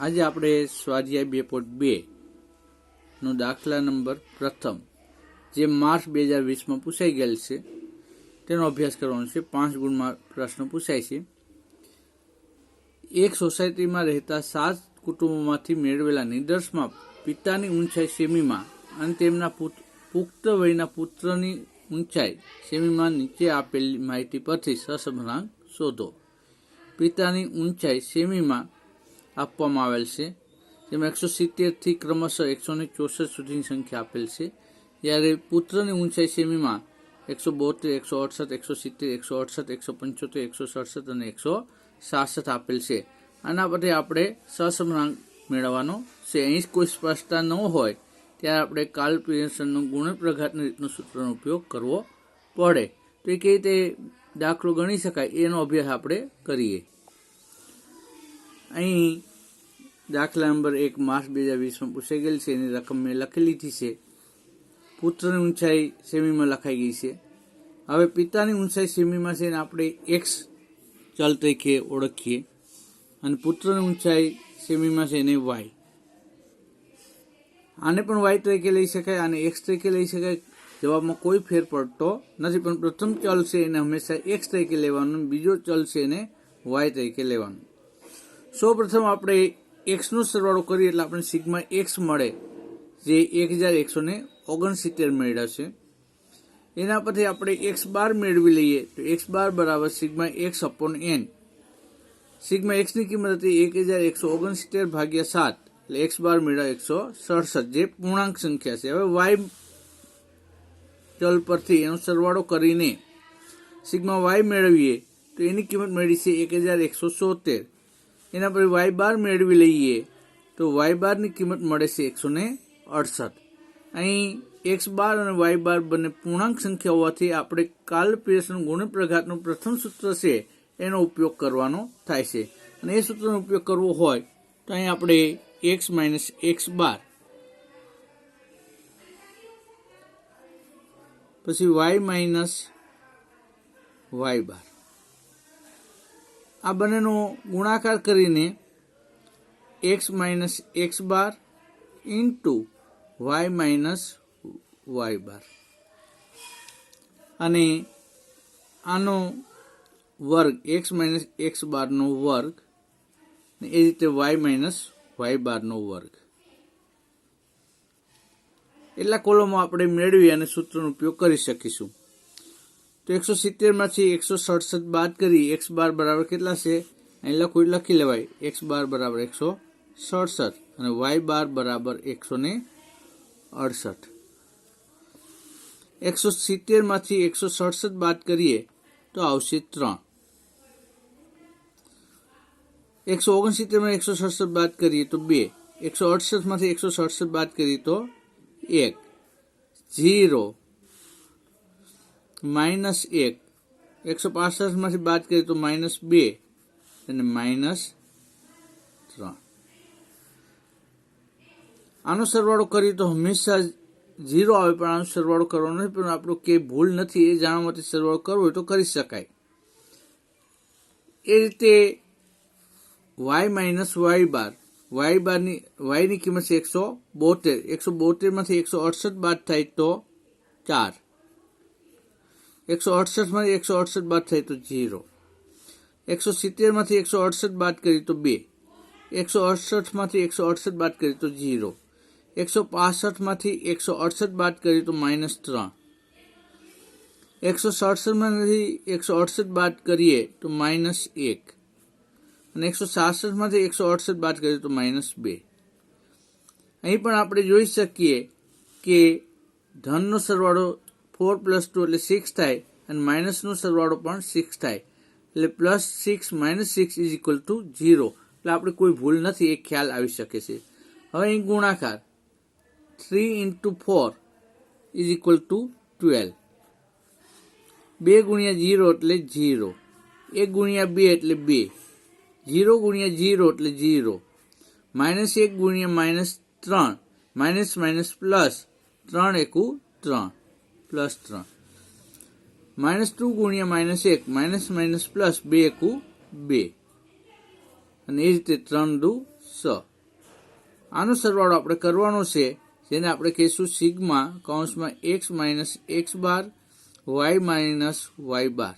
આજે આપણે સ્વાધ્યાય બે પોઈન્ટ બે નો દાખલા નંબર પ્રથમ, જે માર્ચ બે હજાર વીસમાં પૂછાઈ ગયેલ છે, તેનો અભ્યાસ કરવાનો છે. પાંચ ગુણમાં પ્રશ્ન પૂછાય છે. એક સોસાયટીમાં રહેતા સાત કુટુંબોમાંથી મેળવેલા નિદર્શમાં પિતાની ઊંચાઈ સેમીમાં અને તેમના પુખ્ત વયના પુત્રની ઊંચાઈ સેમીમાં નીચે આપેલી માહિતી પરથી સહસંબંધાંક શોધો. પિતાની ઊંચાઈ સેમીમાં આપવામાં આવેલ છે. જેમાં એકસો સિત્તેરથી ક્રમશઃ એકસો ને ચોસઠ સુધીની સંખ્યા આપેલ છે. જ્યારે પુત્રની ઊંચાઈ સેમીમાં એકસો બોતેર, એકસો અડસઠ, એકસો સિત્તેર, એકસો અડસઠ, એકસો પંચોતેર, એકસો સડસઠ અને એકસો સાસઠ આપેલ છે. આના બધે આપણે સસમરાંક મેળવવાનો છે. અહીં કોઈ સ્પષ્ટતા ન હોય, ત્યારે આપણે કાલ પિયર્સનનો ગુણપ્રઘાતની રીતનો સૂત્રનો ઉપયોગ કરવો પડે. તો એ કેવી રીતે દાખલો ગણી શકાય, એનો અભ્યાસ આપણે કરીએ. અહીં દાખલા નંબર એક, માર્ચ બે હજાર વીસમાં પૂછાઈ ગયેલ છે એની રકમ મેં લખી લીધી છે. પુત્રની ઊંચાઈ સેમીમાં લખાઈ ગઈ છે. હવે પિતાની ઊંચાઈ સેમીમાં છે એને આપણે એક્સ ચલ તરીકે ઓળખીએ. અને પુત્રની ઊંચાઈ સેમીમાં છે એને વાય આને પણ વાય તરીકે લઈ શકાય અને એક્સ તરીકે લઈ શકાય. જવાબમાં કોઈ ફેર પડતો નથી, પણ પ્રથમ ચલ છે એને હંમેશા એક્સ તરીકે લેવાનું, બીજો ચલ છે એને વાય તરીકે લેવાનું. સૌ પ્રથમ આપણે એક્સનો સરવાળો કરીએ એટલે આપણે સિગ્મા એક્સ મળે, જે એક હજાર એકસો ને ઓગણસિત્તેર મેળવ્યા છે. એના પરથી આપણે એક્સ બાર મેળવી લઈએ, તો એક્સ બાર બરાબર sigma x upon n sigma એક્સની કિંમત હતી એક હજાર એકસો ઓગણસિત્તેર ભાગ્યા સાત, એટલે એક્સ બાર મેળવ્યા એકસો સડસઠ જે પૂર્ણાંક સંખ્યા છે. હવે વાય ચલ પરથી એનો સરવાળો કરીને સિગ્મા વાય મેળવીએ, તો એની કિંમત મળી છે એક હજાર એકસો સોતેર એના પર વાય બાર મેળવી લઈએ, તો વાય બારની કિંમત મળે છે એકસો ને અડસઠ. અહીં એક્સ બાર અને વાય બાર બંને પૂર્ણાંક સંખ્યા હોવાથી આપણે કાલ પિયર્સન ગુણપ્રઘાતનું પ્રથમ સૂત્ર છે એનો ઉપયોગ કરવાનો થાય છે. અને એ સૂત્રનો ઉપયોગ કરવો હોય, તો અહીં આપણે એક્સ માઇનસ એક્સ બાર. પછી વાય માઇનસ વાય બાર. આ બંનેનો ગુણાકાર કરીને x minus x bar into y minus y bar અને આનો વર્ગ એક્સ માઇનસ એક્સ બારનો વર્ગ ને એ રીતે વાય માઇનસ વાય બારનો વર્ગ. એટલા કોલમો આપણે મેળવી અને સૂત્રનો ઉપયોગ કરી શકીશું. તો એકસો સિત્તેરમાંથી એકસો સડસઠ બાદ કરી, એક્સ બાર બરાબર કેટલા છે? અહીં લખું, લખી લેવાય. એક્સ બાર બરાબર એકસો સડસઠ અને વાય બાર બરાબર એકસો ને અડસઠ. એકસો સિત્તેરમાંથી એકસો સડસઠ બાદ કરીએ તો આવશે ત્રણ. એકસો ઓગણસિત્તેરમાં એકસો સડસઠ બાદ કરીએ તો બે. એકસો અડસઠમાંથી એકસો સડસઠ બાદ કરીએ તો એક. ઝીરો. માઇનસ એક. એકસો પાસઠમાંથી બાદ કરીએ તો માઇનસ બે અને માઇનસ ત્રણ. આનો સરવાળો કરીએ તો હંમેશા ઝીરો આવે પણ આનો સરવાળો કરવાનો નથી પણ આપણું કે ભૂલ નથી એ જાણવા માટે સરવાળો કરવો હોય તો કરી શકાય. એ રીતે y minus y bar. Y બારની વાયની કિંમત છે એકસો બોતેર. એકસો બોતેરમાંથી એકસો અડસઠ બાદ થાય તો ચાર. એકસો અડસઠમાંથી એકસો અડસઠ બાદ થાય તો ઝીરો. એકસો સિત્તેરમાંથી એકસો અડસઠ બાદ કરીએ તો બે. એકસો અડસઠમાંથી એકસો અડસઠ બાદ કરીએ તો ઝીરો. એકસો પાસઠમાંથી એકસો અડસઠ બાદ કરીએ તો માઇનસ ત્રણ. એકસો સડસઠમાંથી એકસો અડસઠ બાદ કરીએ તો માઇનસ એક. અને એકસો સાસઠમાંથી એકસો અડસઠ બાદ કરીએ તો માઇનસ બે. અહીં પણ આપણે જોઈ શકીએ કે ધનનો સરવાળો ફોર પ્લસ ટુ એટલે સિક્સ થાય અને માઇનસનો સરવાળો પણ સિક્સ થાય. એટલે plus six minus six is equal to zero એટલે આપણે કોઈ ભૂલ નથી એ ખ્યાલ આવી શકે છે. હવે અહીં ગુણાકાર. Three into four is equal to twelve બે ગુણ્યા ઝીરો એટલે ઝીરો એક ગુણ્યા બે એટલે બે. ઝીરો ગુણ્યા ઝીરો એટલે ઝીરો માઇનસ એક ગુણ્યા માઇનસ ત્રણ. માઇનસ માઇનસ પ્લસ ત્રણ એકુ ત્રણ. પ્લસ ત્રણ. માઇનસ ટુ ગુણ્યા માઇનસ એક. માઇનસ માઇનસ પ્લસ બે એકુ બે. અને એ રીતે ત્રણ દુ સ. આનો સરવાળો આપણે કરવાનો છે, જેને આપણે કહીશું સિગ્મા કૌંસમાં x minus x bar, y minus y bar.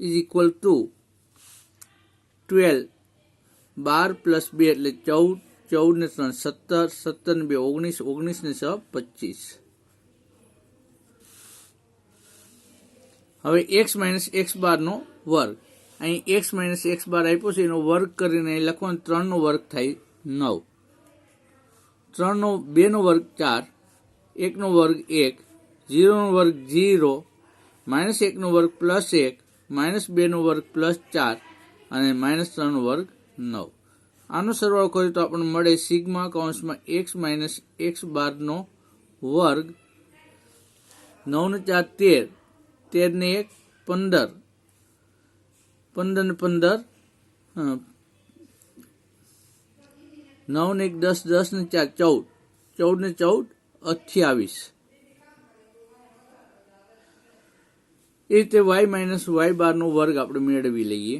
Is equal to twelve bar plus બે એટલે ચૌદ. ચૌદ ને ત્રણ, સત્તર. સત્તર ને બે, ઓગણીસ. ઓગણીસ ને છ, પચીસ. હવે એક્સ માઇનસ એક્સ બારનો વર્ગ. અહીં એક્સ માઇનસ એક્સ બાર આપ્યો છે, એનો વર્ગ કરીને લખવાનું ત્રણનો વર્ગ થાય નવ. ત્રણનો બેનો વર્ગ ચાર એકનો વર્ગ એક ઝીરોનો વર્ગ ઝીરો માઇનસ એકનો વર્ગ પ્લસ એક માઇનસ બેનો વર્ગ પ્લસ ચાર, અને માઇનસ ત્રણનો વર્ગ નવ. આનો સરવાળો કરીએ તો આપણને મળે સિગ્મા કૌંસમાં એક્સ માઇનસ એક્સ બારનો વર્ગ નવ ચાર તેર. તેર ને એક, પંદર. પંદર ને પંદર નવ ને એક, દસ દસ ને ચાર, ચૌદ. ચૌદ ને ચૌદ, અઠ્યાવીસ. એ રીતે વાય માઇનસ વાય બારનો વર્ગ આપણે મેળવી લઈએ.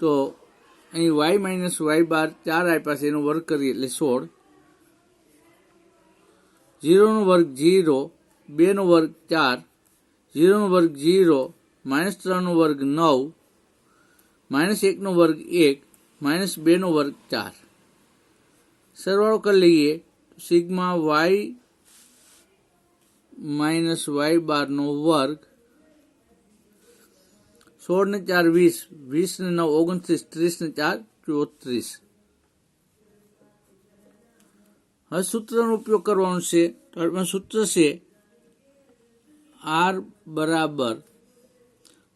તો અહીં વાય માઇનસ વાય બાર ચાર આપ્યા છે, એનો વર્ગ કરીએ એટલે સોળ. ઝીરોનો વર્ગ ઝીરો, બેનો વર્ગ ચાર ઝીરોનો વર્ગ ઝીરો માઇનસ ત્રણનો વર્ગ નવ, માઇનસ એકનો વર્ગ એક, માઇનસ બેનો વર્ગ ચાર. સરવાળો કરી લઈએ સિગ્મા વાય માઇનસ વાય બારનો વર્ગ સોળ ને ચાર વીસ વીસ ને નવ ઓગણત્રીસ, ત્રીસ ને ચાર ચોત્રીસ. હવે સૂત્રનો ઉપયોગ કરવાનો છે. તો સૂત્ર છે આર બરાબર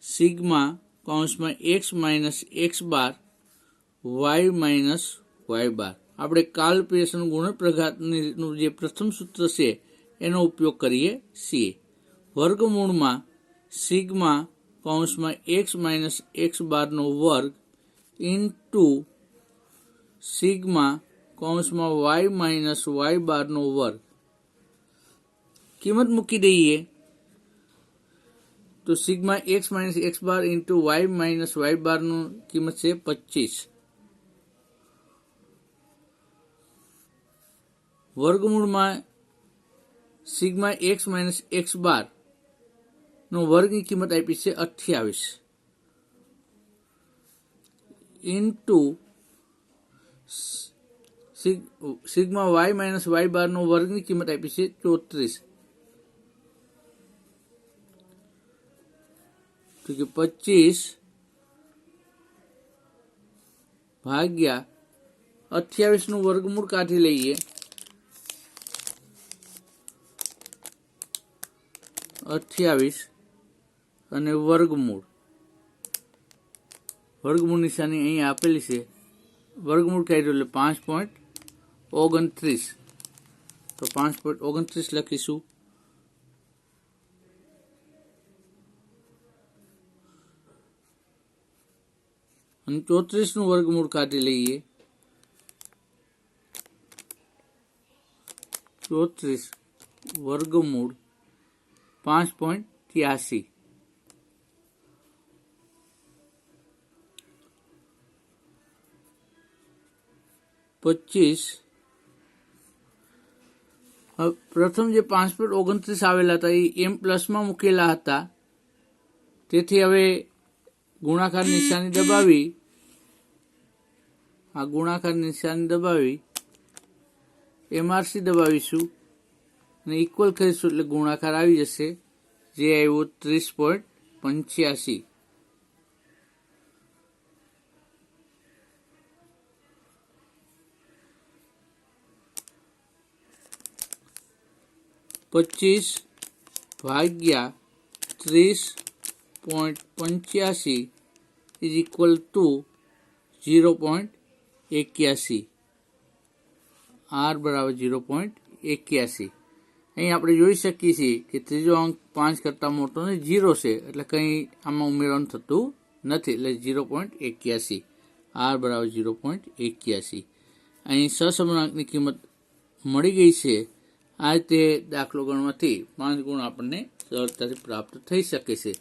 સિગ્મા કૌંસમાં x minus x bar, y minus y bar. આપણે કાલ પેશન ગુણપ્રઘાતનું જે પ્રથમ સૂત્ર છે, એનો ઉપયોગ કરીએ છીએ. વર્ગમૂળમાં સિગ્મા કૌંસમાં એક્સ માઇનસ એક્સ બારનો વર્ગ ઇન્ટુ સિગ્મા કૌંસમાં વાય માઇનસ વાય બારનો વર્ગ. કિંમત મૂકી દઈએ. તો sigma x minus x bar into y minus y બારનું કિંમત છે પચીસ. વર્ગમૂળમાં sigma x minus x bar નો વર્ગની કિંમત આપી છે અઠ્યાવીસ. Into sigma y minus y બારનો વર્ગની કિંમત આપી છે ચોત્રીસ. તો કે પચીસ ભાગ્યા અઠ્યાવીસનું વર્ગમૂળ કાઢી લઈએ. અઠ્યાવીસ અને વર્ગમૂળ. વર્ગમૂળ નિશાની અહીં આપેલી છે. વર્ગમૂળ કાઢ્યું એટલે પાંચ પોઈન્ટ ઓગણત્રીસ. તો પાંચ પોઈન્ટ ઓગણત્રીસ લખીશું. અને ચોત્રીસનું વર્ગમૂળ કાઢી લઈએ ચોત્રીસ વર્ગમૂળ પાંચ પોઈન્ટ ત્યાસી પચીસ પ્રથમ જે પાંચ પોઈન્ટ ઓગણત્રીસ આવેલા હતા એ એમ પ્લસમાં મૂકેલા હતા તેથી હવે ગુણાકાર નિશાની દબાવી આ ગુણાકાર નિશાની દબાવી એમઆરસી દબાવીશું અને ઇક્વલ કરીશું એટલે ગુણાકાર આવી જશે, જે આવ્યો ત્રીસ પોઈન્ટ પંચ્યાસી. પચીસ ભાગ્યા ત્રીસ પોઈન્ટ પંચ્યાસી is equal to zero point એક્યાસી. આર બરાબર ઝીરો પોઈન્ટ એક્યાસી. અહીં આપણે જોઈ શકીએ છીએ કે ત્રીજો અંક પાંચ કરતાં મોટો ને જીરો છે, એટલે કંઈ આમાં ઉમેરવાનું થતું નથી, એટલે ઝીરો પોઈન્ટ એક્યાસી. આર બરાબર ઝીરો પોઈન્ટ એક્યાસી. અહીં સહસમણાંકની કિંમત મળી ગઈ છે. આ રીતે દાખલો ગણવાથી પાંચ ગુણ આપણને સરળતાથી પ્રાપ્ત થઈ શકે છે.